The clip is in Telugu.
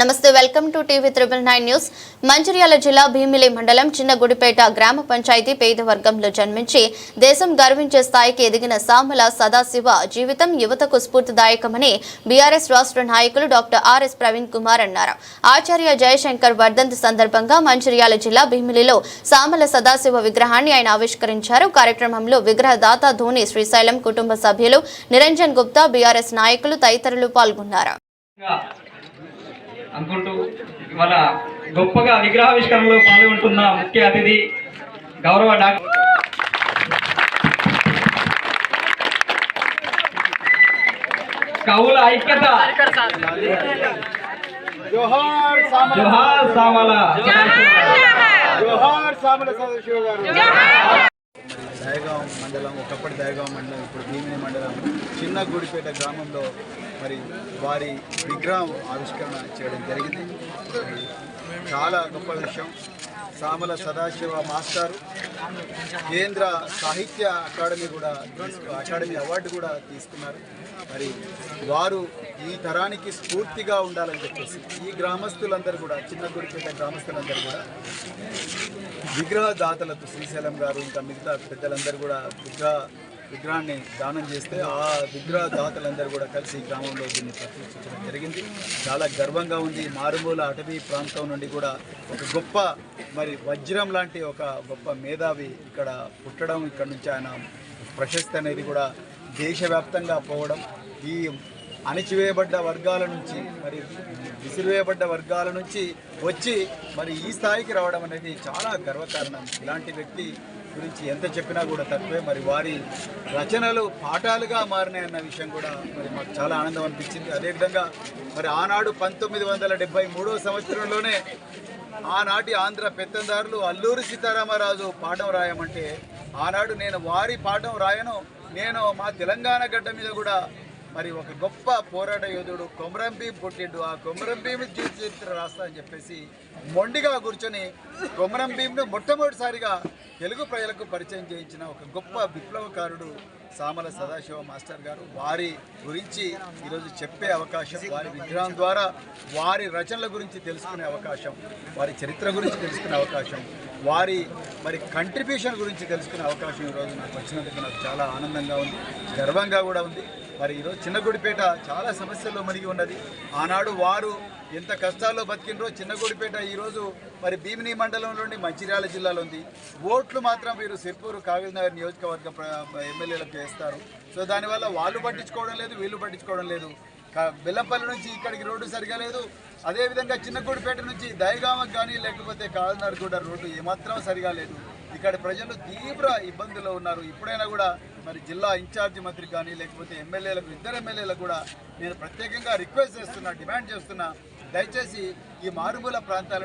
నమస్తే welcome to TV triple nine news. Mancherial జిల్లా భీమిలి మండలం చిన్నగుడిపేట గ్రామ పంచాయతీ పేద వర్గంలో జన్మించి దేశం గర్వించే స్థాయికి ఎదిగిన సామల సదాశివ జీవితం యువతకు స్ఫూర్తిదాయకమని బీఆర్ఎస్ రాష్ట్ర నాయకులు డాక్టర్ ఆర్ఎస్ ప్రవీణ్ కుమార్ అన్నారు. ఆచార్య జయశంకర్ వర్ధంతి సందర్భంగా మంచిర్యాల జిల్లా భీమిలిలో సామల సదాశివ విగ్రహాన్ని ఆయన ఆవిష్కరించారు. కార్యక్రమంలో విగ్రహదాత ధోని శ్రీశైలం కుటుంబ సభ్యులు నిరంజన్ గుప్తా బీఆర్ఎస్ నాయకులు తదితరులు పాల్గొన్నారు. అనుకుంటూ ఇవాళ గొప్పగా విగ్రహావిష్కరణలో పాల్గొంటున్న ముఖ్య అతిథి గౌరవ డాక్టర్ కవుల ఐక్యత. జోహార్ సామల జోహార్ సామల. జోహార్ సామల. సదాశివ గారు. దయగాం మండలం ఒకప్పటి దయగాం మండలం ఇప్పుడు భీమిని మండలం చిన్న గుడిపేట గ్రామంలో మరి వారి విగ్రహం ఆవిష్కరణ చేయడం జరిగింది. చాలా గొప్ప విషయం. సామల సదాశివ మాస్టర్ కేంద్ర సాహిత్య అకాడమీ కూడా అకాడమీ అవార్డు కూడా తీసుకున్నారు. మరి వారు ఈ తరానికి స్ఫూర్తిగా ఉండాలని చెప్పేసి ఈ గ్రామస్తులందరూ కూడా చిన్న గుడిపేట గ్రామస్తులందరూ కూడా విగ్రహ దాతలతో శ్రీశైలం గారు ఇంకా మిగతా పెద్దలందరూ కూడా విగ్రహ విగ్రహాన్ని దానం చేస్తే ఆ విగ్రహ దాతలందరూ కూడా కలిసి గ్రామంలో దీన్ని ప్రతిష్ఠించడం జరిగింది. చాలా గర్వంగా ఉంది. మారుమూల అటవీ ప్రాంతం నుండి కూడా ఒక గొప్ప మరి వజ్రం లాంటి ఒక గొప్ప మేధావి ఇక్కడ పుట్టడం ఇక్కడ నుంచి ఆయన ప్రశస్తి అనేది కూడా దేశవ్యాప్తంగా పోవడం ఈ అణిచివేయబడ్డ వర్గాల నుంచి మరి విసిరివేయబడ్డ వర్గాల నుంచి వచ్చి మరి ఈ స్థాయికి రావడం అనేది చాలా గర్వకారణం. ఇలాంటి వ్యక్తి గురించి ఎంత చెప్పినా కూడా తక్కువే. మరి వారి రచనలు పాఠాలుగా మారినాయన్న విషయం కూడా మరి మాకు చాలా ఆనందం అనిపించింది. అదేవిధంగా మరి ఆనాడు పంతొమ్మిది వందల డెబ్బై మూడో సంవత్సరంలోనే ఆనాటి ఆంధ్ర పెత్తందారులు అల్లూరి సీతారామరాజు పాఠం రాయమంటే ఆనాడు నేను వారి పాఠం రాయను నేను మా తెలంగాణ గడ్డ మీద కూడా మరి ఒక గొప్ప పోరాట యోధుడు కొమరం భీం పుట్టిండు. ఆ కొమరం భీం జీవిత చరిత్ర రాస్తా అని చెప్పేసి మొండిగా కూర్చొని కొమరం భీంను మొట్టమొదటిసారిగా తెలుగు ప్రజలకు పరిచయం చేయించిన ఒక గొప్ప విప్లవకారుడు సామల సదాశివ మాస్టర్ గారు. వారి గురించి ఈరోజు చెప్పే అవకాశం వారి విగ్రహం ద్వారా వారి రచనల గురించి తెలుసుకునే అవకాశం వారి చరిత్ర గురించి తెలుసుకునే అవకాశం వారి మరి కంట్రిబ్యూషన్ గురించి తెలుసుకునే అవకాశం ఈరోజు నాకు వచ్చినందుకు నాకు చాలా ఆనందంగా ఉంది గర్వంగా కూడా ఉంది. మరి ఈరోజు చిన్నగుడిపేట చాలా సమస్యల్లో మణిగి ఉన్నది. ఆనాడు వారు ఎంత కష్టాల్లో బతికినరో చిన్నగూడిపేట ఈరోజు మరి భీమిని మండలంలోని మంచిర్యాల జిల్లాలో ఉంది. ఓట్లు మాత్రం వీరు సిర్పూరు కాగజ్నగర్ నియోజకవర్గ ఎమ్మెల్యేలకు వేస్తారు. సో దానివల్ల వాళ్ళు పట్టించుకోవడం లేదు వీళ్ళు పట్టించుకోవడం లేదు. బెల్లంపల్లి నుంచి ఇక్కడికి రోడ్డు సరిగా లేదు. అదేవిధంగా చిన్నగూడిపేట నుంచి దయగామకు కానీ లేకపోతే కాలనర్ కూడా రోడ్డు ఏమాత్రం సరిగా లేదు. ఇక్కడ ప్రజలు తీవ్ర ఇబ్బందుల్లో ఉన్నారు. ఇప్పుడైనా కూడా మరి జిల్లా ఇన్ఛార్జి మంత్రికి కానీ లేకపోతే ఎమ్మెల్యేలకు ఇద్దరు ఎమ్మెల్యేలకు కూడా నేను ప్రత్యేకంగా రిక్వెస్ట్ చేస్తున్నా డిమాండ్ చేస్తున్నా. దయచేసి ఈ మారుమూల ప్రాంతాలను